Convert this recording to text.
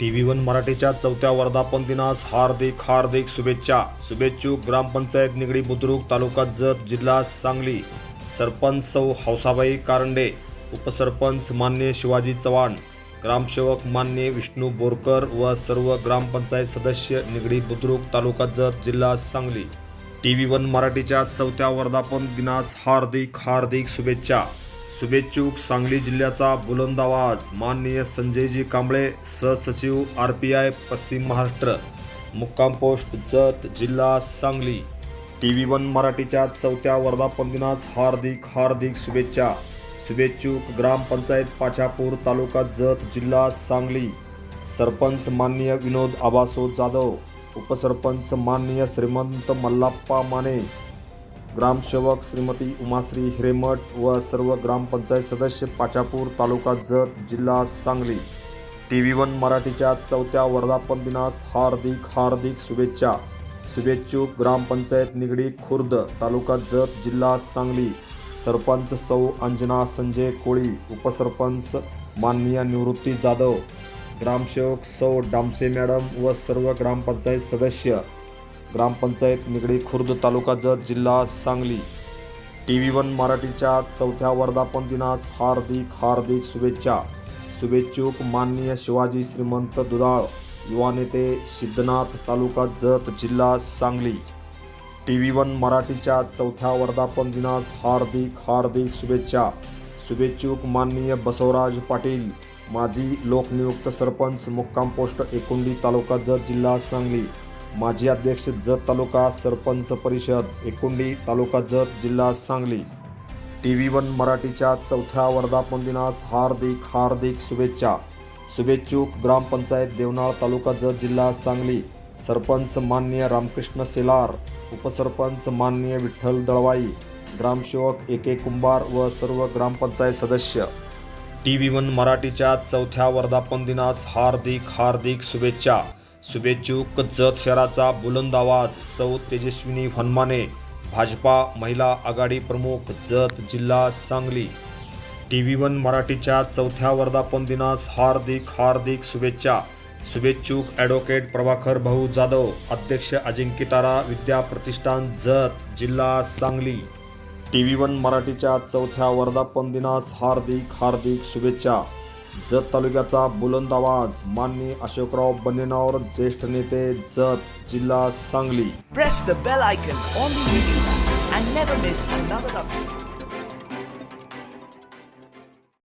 T V one मराठीच्या चौथ्या वर्धापन दिनास हार्दिक हार्दिक शुभेच्छा. शुभेच्छुक ग्रामपंचायत निगडी बुद्रुक तालुका जत जिल्हा सांगली. सरपंच सौ हौसाबाई कारंडे उपसरपंच मान्य शिवाजी चव्हाण ग्रामसेवक मान्य विष्णू बोरकर व सर्व ग्रामपंचायत सदस्य निगडी बुद्रुक तालुका जत जिल्हा सांगली. टी व्ही वन मराठीच्या चौथ्या वर्धापन दिनास हार्दिक हार्दिक शुभेच्छा. शुभेच्छुक सांगली जिल्ह्याचा बुलंद आवाज. माननीय संजयजी कांबळे सहसचिव आर पी आय पश्चिम महाराष्ट्र. मुक्काम पोस्ट जत जिल्हा सांगली. टी व्ही वन मराठीच्या चौथ्या वर्धापन दिनास हार्दिक हार्दिक शुभेच्छा. शुभेच्छुक ग्रामपंचायत पाछापूर तालुका जत जिल्हा सांगली. सरपंच माननीय विनोद आबासो जाधव. उपसरपंच माननीय श्रीमंत मल्लाप्पा माने. ग्रामसेवक श्रीमती उमाश्री हिरेमठ व सर्व ग्रामपंचायत सदस्य पाचापूर तालुका जत जिल्हा सांगली. टी व्ही वन मराठीच्या चौथ्या वर्धापन दिनास हार्दिक हार्दिक शुभेच्छा. शुभेच्छुक ग्रामपंचायत निगडी खुर्द तालुका जत जिल्हा सांगली. सरपंच सौ अंजना संजय कोळी उपसरपंच माननीय निवृत्ती जाधव. ग्रामसेवक सौ डामसे मॅडम व सर्व ग्रामपंचायत सदस्य ग्रामपंचायत निगडी खुर्द तालुका जत जिल्हा सांगली. टी व्ही वन मराठीच्या चौथ्या वर्धापन दिनास हार्दिक हार्दिक शुभेच्छा. शुभेच्छुक माननीय शिवाजी श्रीमंत दुधाळ युवा नेते सिद्धनाथ तालुका जत जिल्हा सांगली. टी व्ही वन मराठीच्या चौथ्या वर्धापन दिनास हार्दिक हार्दिक शुभेच्छा. शुभेच्छुक माननीय बसवराज पाटील माजी लोकनियुक्त सरपंच मुक्काम पोस्ट एकुंडी तालुका जत जिल्हा सांगली. माजी अध्यक्ष जत तालुका सरपंच परिषद एकुंडी तालुका जत जिल्हा सांगली. टी व्ही वन मराठीच्या चौथ्या वर्धापन दिनास हार्दिक हार्दिक शुभेच्छा. शुभेच्छुक ग्रामपंचायत देवनाळ तालुका जत जिल्हा सांगली. सरपंच मान्य रामकृष्ण सेलार उपसरपंच मान्य विठ्ठल दळवाई ग्रामसेवक ए के कुंभार व सर्व ग्रामपंचायत सदस्य. टी व्ही वन मराठीच्या चौथ्या वर्धापन दिनास हार्दिक हार्दिक शुभेच्छा. शुभेच्छुक जत शहराचा बुलंद आवाज सौ तेजस्विनी हनुमाने भाजपा महिला आघाडी प्रमुख जत जिल्हा सांगली. टी व्ही वन मराठीच्या चौथ्या वर्धापन दिनास हार्दिक हार्दिक शुभेच्छा. शुभेच्छुक ॲडव्होकेट प्रभाकर भाऊ जाधव अध्यक्ष अजिंक्यतारा विद्या प्रतिष्ठान जत जिल्हा सांगली. टी व्ही वन मराठीच्या चौथ्या वर्धापन दिनास हार्दिक हार्दिक शुभेच्छा. जत तालुक्याचा बुलंद आवाज. मान्य अशोकराव बनेनावर ज्येष्ठ नेते जत जिल्हा Sangli. Press the bell icon on the YouTube and never miss another update